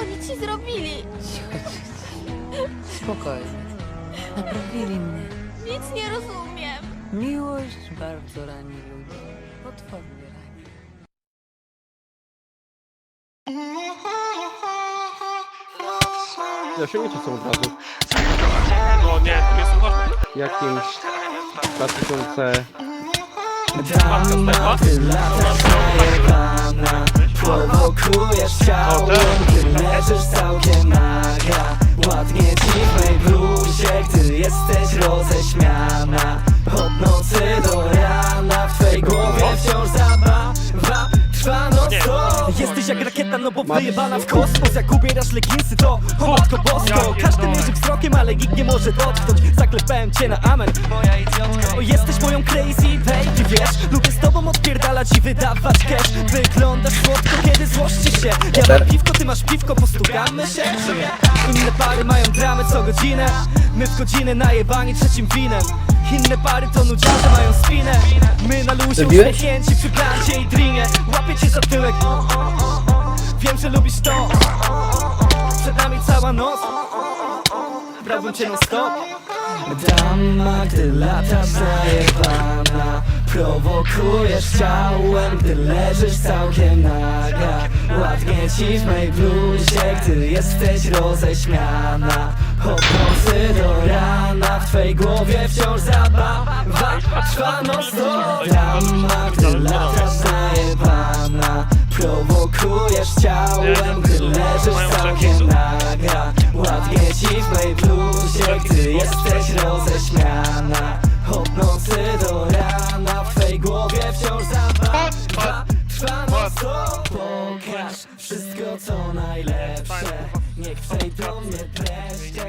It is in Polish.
oni ci zrobili? Spokojnie. Naprawili mnie. Nic nie rozumiem. Miłość bardzo rani ludzi. Potwornie rani. Osiągnięcie są od razu. No nie, tu jest uważny. Jakimś 2000... Matka Stefa. Prowokujesz ciało, ty leżysz całkiem naga. Ładnie ci w mej bluzie, gdy jesteś roześmiana. Od nocy do rana, w twej głowie wciąż zabawa Trwa noc to Jesteś jak rakieta, no bo wyjebana w kosmos. Jak ubierasz leginsy to, o matko bosko Wzrokiem, ale nikt nie może dotknąć. Zaklepałem cię na amen, moja idiotko. Jesteś moją crazy baby, wiesz? Lubię z tobą odpierdalać i wydawać cash. Wyglądasz słodko, kiedy złości się. Ja mam piwko, ty masz piwko, postukamy się. Inne pary mają dramy co godzinę. My w godzinę najebani trzecim winem. Inne pary to nudziarze mają spinę. My na luzie uśmiechnięci przy plancie i drinie. Łapię cię za tyłek. Wiem, że lubisz to. Przed nami cała noc Brałbym cię non stop Dama, gdy latasz zajebana. Prowokujesz ciałem, gdy leżysz całkiem naga. Ładnie ci w mej bluzie, gdy jesteś roześmiana. Od nocy do rana, w twej głowie wciąż zabawa. Trwa stop Dama, gdy latasz zajebana. Prowokujesz ciałem, gdy leżysz całkiem naga ci w mej bluzie, gdy jesteś roześmiana. Od nocy do rana, w twej głowie wciąż zabawa. Trwa noc pokaż wszystko co najlepsze. Niech przejdą mnie dreszcze